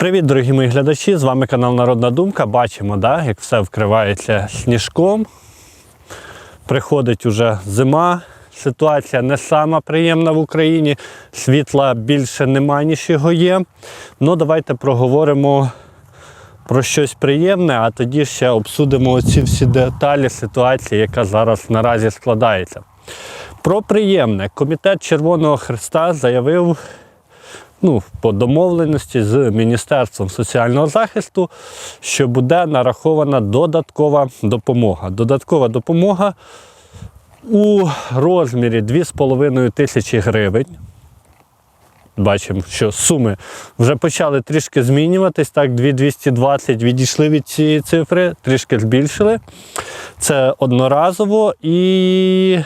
Привіт, дорогі мої глядачі! З вами канал Народна Думка. Бачимо, да, як все вкривається сніжком. Приходить уже зима. Ситуація не сама приємна в Україні. Світла більше немає, ніж його є. Ну, давайте проговоримо про щось приємне, а тоді ще обсудимо ці всі деталі ситуації, яка зараз наразі складається. Про приємне. Комітет Червоного Христа заявив ну, по домовленості з Міністерством соціального захисту, що буде нарахована додаткова допомога. Додаткова допомога у розмірі 2,5 тисячі гривень. Бачимо, що суми вже почали трішки змінюватись. Так, 2220 відійшли від цієї цифри, трішки збільшили. Це одноразово і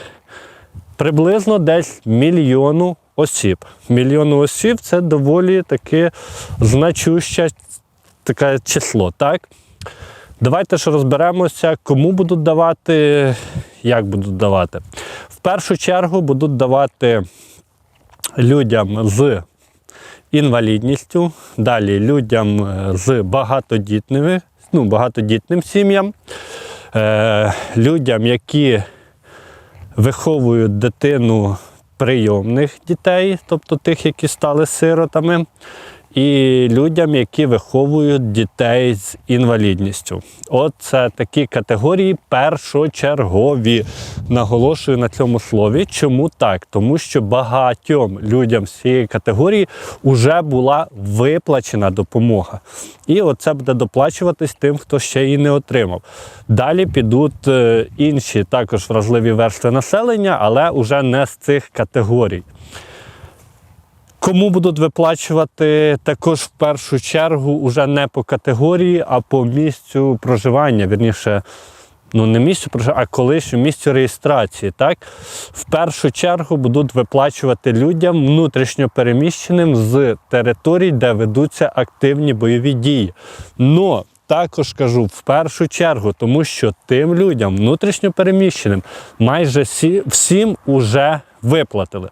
приблизно десь мільйону осіб. Мільйону осіб це доволі таке значуще таке число. так? Давайте ж розберемося, кому будуть давати, як будуть давати. В першу чергу будуть давати людям з інвалідністю, далі людям е, з багатодітними, ну, багатодітним сім'ям, е, людям, які виховують дитину прийомних дітей, тобто тих, які стали сиротами, і людям, які виховують дітей з інвалідністю. От це такі категорії першочергові. Наголошую на цьому слові. Чому так? Тому що багатьом людям з цієї категорії вже була виплачена допомога. І оце буде доплачуватись тим, хто ще її не отримав. Далі підуть е, інші також вразливі верстви населення, але вже не з цих категорій. Кому будуть виплачувати також в першу чергу уже не по категорії, а по місцю проживання. Вірніше, ну не місцю проживання, а колишню місцю реєстрації. Так? В першу чергу будуть виплачувати людям внутрішньо переміщеним з територій, де ведуться активні бойові дії. Но також кажу в першу чергу, тому що тим людям, внутрішньо переміщеним, майже всі, всім уже виплатили.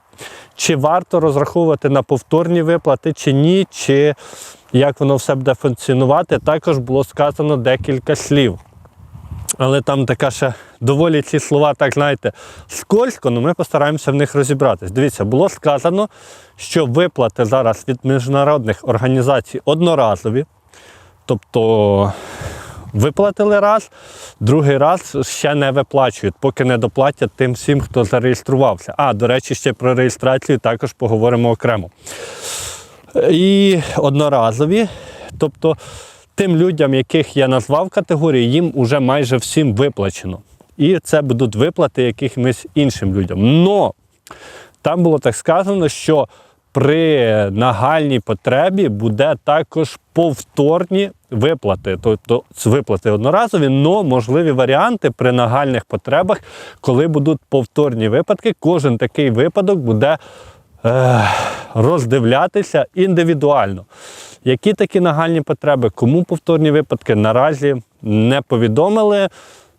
Чи варто розраховувати на повторні виплати, чи ні, чи як воно все буде функціонувати, також було сказано декілька слів. Але там така ще доволі ці слова, так знаєте, скользко, але ми постараємося в них розібратись. Дивіться, було сказано, що виплати зараз від міжнародних організацій одноразові. Тобто виплатили раз, другий раз ще не виплачують, поки не доплатять тим всім, хто зареєструвався. А, до речі, ще про реєстрацію також поговоримо окремо. І одноразові, тобто тим людям, яких я назвав категорії, їм вже майже всім виплачено. І це будуть виплати якимось іншим людям. Но там було так сказано, що при нагальній потребі буде також повторні виплати, тобто виплати одноразові, але можливі варіанти при нагальних потребах, коли будуть повторні випадки, кожен такий випадок буде е, роздивлятися індивідуально. Які такі нагальні потреби, кому повторні випадки наразі не повідомили.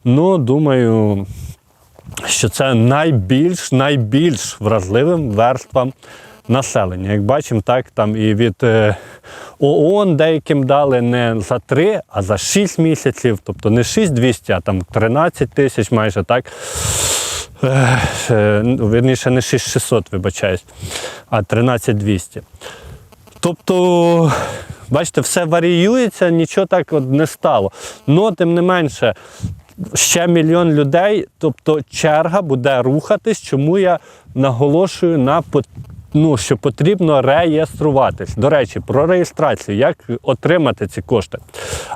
Ну, думаю, що це найбільш найбільш вразливим верствам населення. Як бачимо, так там і від е, ООН деяким дали не за 3, а за 6 місяців, тобто не 6200, а там 13 тисяч майже так. Е, Вірніше, не 6600, вибачаюсь, а 13200. Тобто, бачите, все варіюється, нічого так от не стало. Но, тим не менше, ще мільйон людей, тобто черга буде рухатись, чому я наголошую на ну, що потрібно реєструватись. До речі, про реєстрацію, як отримати ці кошти.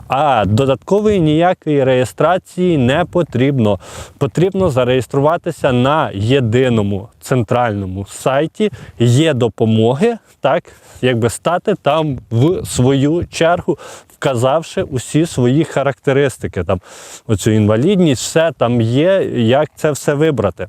А додаткової ніякої реєстрації не потрібно. Потрібно зареєструватися на єдиному центральному сайті є допомоги, так, якби стати там в свою чергу, вказавши усі свої характеристики. Там Оцю інвалідність, все там є, як це все вибрати.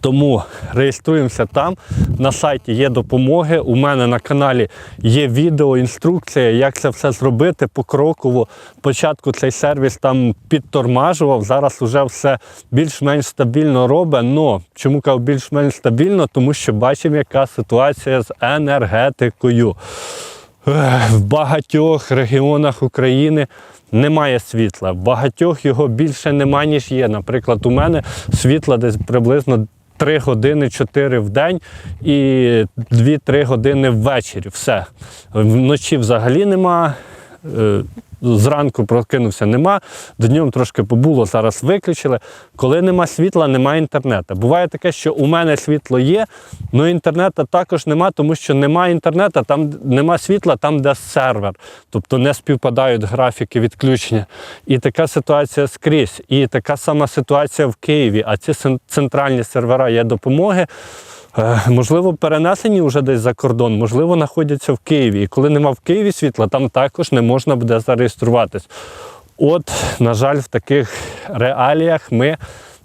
Тому реєструємося там. На сайті є допомоги. У мене на каналі є відео, інструкція, як це все зробити покроково. Спочатку цей сервіс там підтормажував, зараз вже все більш-менш стабільно робить. Но чому кажу більш-менш стабільно? Тому що бачимо, яка ситуація з енергетикою. В багатьох регіонах України немає світла. В багатьох його більше нема, ніж є. Наприклад, у мене світла десь приблизно 3 години 4 в день і 2-3 години ввечері. Все. Вночі взагалі нема. Зранку прокинувся, нема, днем трошки побуло, зараз виключили. Коли нема світла, немає інтернету. Буває таке, що у мене світло є, але інтернету також нема, тому що немає інтернету, там нема світла, там де сервер. Тобто не співпадають графіки відключення. І така ситуація скрізь. І така сама ситуація в Києві. А ці центральні сервера є допомоги. Е, Можливо, перенесені вже десь за кордон, можливо, знаходяться в Києві. І коли нема в Києві світла, там також не можна буде зареєструватись. От, на жаль, в таких реаліях ми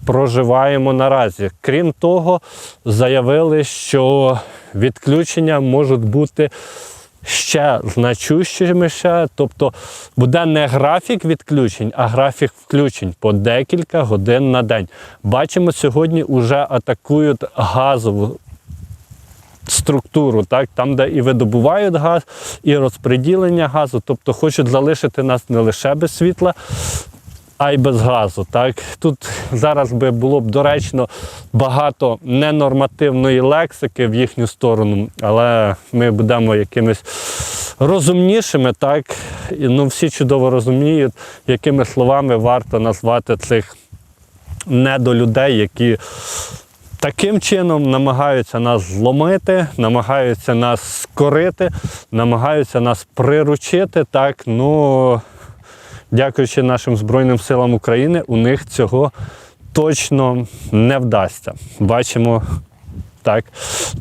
проживаємо наразі. Крім того, заявили, що відключення можуть бути ще значущими. Тобто буде не графік відключень, а графік включень по декілька годин на день. Бачимо, сьогодні вже атакують газову структуру, так, там, де і видобувають газ, і розпреділення газу, тобто хочуть залишити нас не лише без світла, а й без газу. Так? Тут зараз би було б доречно багато ненормативної лексики в їхню сторону, але ми будемо якимись розумнішими, так? Ну, всі чудово розуміють, якими словами варто назвати цих недолюдей, які таким чином намагаються нас зломити, намагаються нас скорити, намагаються нас приручити. Так, ну, дякуючи нашим Збройним силам України, у них цього точно не вдасться. Бачимо. Так,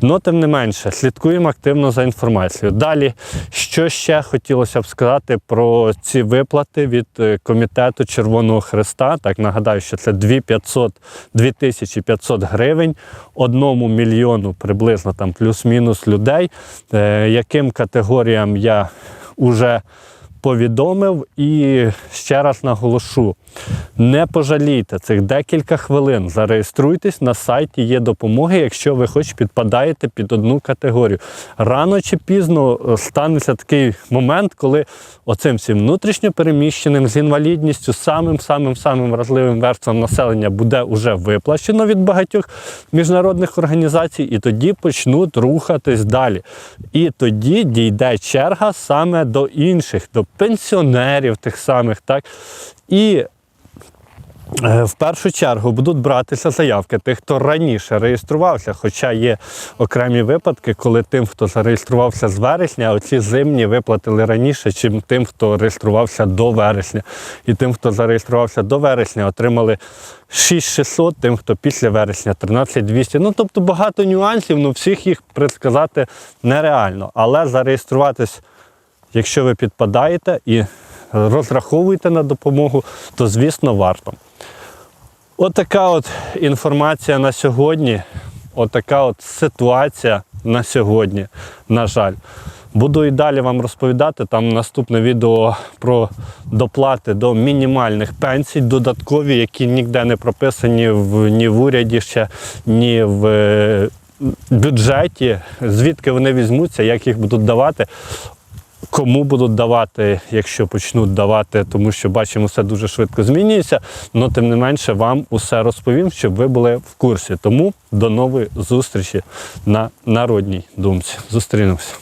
ну тим не менше, слідкуємо активно за інформацією. Далі, що ще хотілося б сказати про ці виплати від е, комітету Червоного Христа. Так нагадаю, що це 2500, 2500 гривень одному мільйону приблизно там плюс-мінус людей, е, яким категоріям я вже повідомив і ще раз наголошу: не пожалійте цих декілька хвилин. Зареєструйтесь на сайті є допомоги, якщо ви хоч підпадаєте під одну категорію. Рано чи пізно е, станеться такий момент, коли оцим всім внутрішньо переміщеним з інвалідністю, самим самим самим вразливим верствам населення буде вже виплачено від багатьох міжнародних організацій, і тоді почнуть рухатись далі. І тоді дійде черга саме до інших, до пенсіонерів тих самих, так. І Е, В першу чергу будуть братися заявки тих, хто раніше реєструвався, хоча є окремі випадки, коли тим, хто зареєструвався з вересня, оці зимні виплатили раніше, чим тим, хто реєструвався до вересня. І тим, хто зареєструвався до вересня, отримали 6600, тим, хто після вересня 13200. Ну тобто багато нюансів, ну всіх їх предсказати нереально. Але зареєструватись, якщо ви підпадаєте і розраховуєте на допомогу, то звісно варто. Отака от інформація на сьогодні. Отака от ситуація на сьогодні, на жаль. Буду і далі вам розповідати. Там наступне відео про доплати до мінімальних пенсій, додаткові, які ніде не прописані в, ні в уряді ще, ні в е, бюджеті. Звідки вони візьмуться, як їх будуть давати. Кому будуть давати, якщо почнуть давати, тому що бачимо, все дуже швидко змінюється. але тим не менше вам усе розповім, щоб ви були в курсі. Тому до нової зустрічі на народній думці. Зустрінемося.